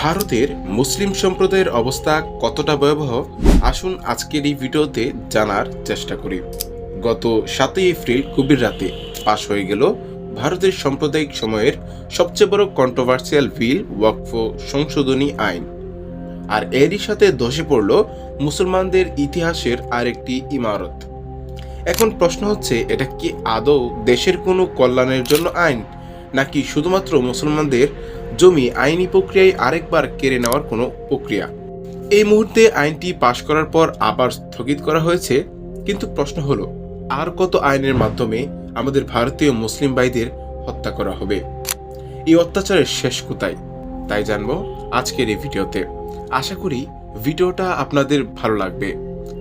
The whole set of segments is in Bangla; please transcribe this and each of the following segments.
ভারতের মুসলিম সম্প্রদায়ের অবস্থা কতটা ভয়াবহ, আসুন আজকের এই ভিডিওতে জানার চেষ্টা করি। গত সাতই এপ্রিল, গভীর রাতে পাশ হয়ে গেল ভারতের সাম্প্রদায়িক সময়ের সবচেয়ে বড় কন্ট্রোভার্সিয়াল বিল, ওয়াকফ সংশোধনী আইন। আর এরই সাথে ধসে পড়ল মুসলমানদের ইতিহাসের আরেকটি ইমারত। এখন প্রশ্ন হচ্ছে, এটা কি আদৌ দেশের কোনো কল্যাণের জন্য আইন? নাকি শুধুমাত্র মুসলমানদের জমি আইনি প্রক্রিয়ায় আরেকবার কেড়ে নেওয়ার কোনো প্রক্রিয়া? এই মুহূর্তে আইনটি পাশ করার পর আবার স্থগিত করা হয়েছে, কিন্তু প্রশ্ন হলো, আর কত আইনের মাধ্যমে আমাদের ভারতীয় মুসলিম ভাইদের হত্যা করা হবে? এই অত্যাচারের শেষ কোথায়? তাই জানব আজকের এই ভিডিওতে। আশা করি ভিডিওটা আপনাদের ভালো লাগবে।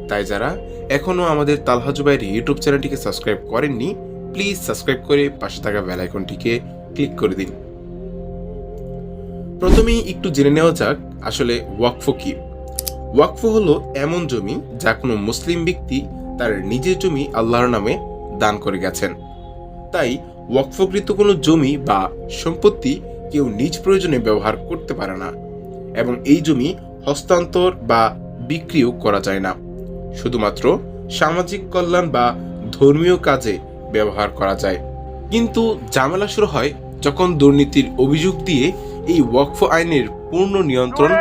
তাই যারা এখনও আমাদের তালহা জুবাইয়ের ইউটিউব চ্যানেলটিকে সাবস্ক্রাইব করেননি, প্লিজ সাবস্ক্রাইব করে পাশে থাকা বেল আইকনটিকে ক্লিক করে দিন। প্রথমেই একটু জেনে নেওয়া যাক আসলে ওয়াকফ কি। ওয়াকফ হলো এমন জমি যা কোনো মুসলিম ব্যক্তি তার নিজের জমি আল্লাহর নামে দান করে গেছেন। তাই ওয়াকফকৃত কোনো জমি বা সম্পত্তি কেউ নিজ প্রয়োজনে ব্যবহার করতে পারে না এবং এই জমি হস্তান্তর বা বিক্রিও করা যায় না। শুধুমাত্র সামাজিক কল্যাণ বা ধর্মীয় কাজে ব্যবহার করা যায়। কিন্তু ঝামেলা শুরু হয় যখন দুর্নীতির অভিযোগ দিয়ে এই ওয়াকফ আইনের পূর্ণ নিয়ন্ত্রণ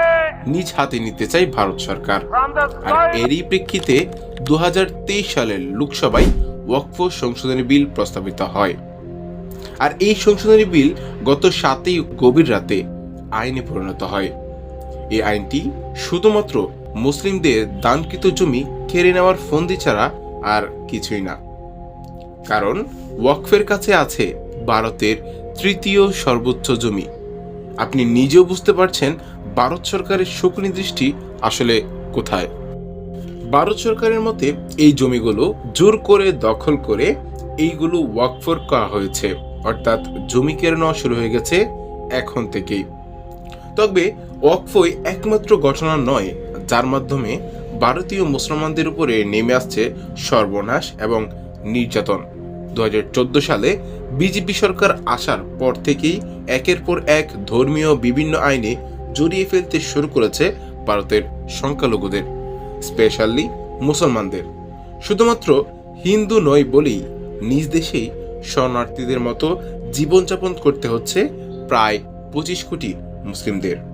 নিজ হাতে নিতে চায় ভারত সরকার। আর এরই প্রেক্ষিতে দু সালের লোকসভায় ওয়াকফ সংশোধনী বিল প্রস্তাবিত হয়। আর এই সংশোধনী বিল গত সাতই গভীর রাতে আইনে পরিণত হয়। এই আইনটি শুধুমাত্র মুসলিমদের দানকৃত জমি কেড়ে নেওয়ার ফন্দি ছাড়া আর কিছুই না। কারণ ওয়াকফের কাছে আছে ভারতের তৃতীয় সর্বোচ্চ জমি। আপনি নিজেও বুঝতে পারছেন ভারত সরকারের শকুনি দৃষ্টি আসলে কোথায়। ভারত সরকারের মতে এই জমিগুলো জোর করে দখল করে এইগুলো ওয়াকফর করা হয়েছে। অর্থাৎ জমি কেড়ে নেওয়া শুরু হয়ে গেছে এখন থেকেই। তবে ওয়াকফই একমাত্র ঘটনা নয়, যার মাধ্যমে ভারতীয় মুসলমানদের উপরে নেমে আসছে সর্বনাশ এবং নির্যাতন। দু হাজার চোদ্দ সালে বিজেপি সরকার আসার পর থেকেই একের পর এক ধর্মীয় বিভিন্ন আইনে জড়িয়ে ফেলতে শুরু করেছে ভারতের সংখ্যালঘুদের, স্পেশালি মুসলমানদের। শুধুমাত্র হিন্দু নয় বলেই নিজ দেশেই শরণার্থীদের মতো জীবনযাপন করতে হচ্ছে প্রায় পঁচিশ কোটি মুসলিমদের।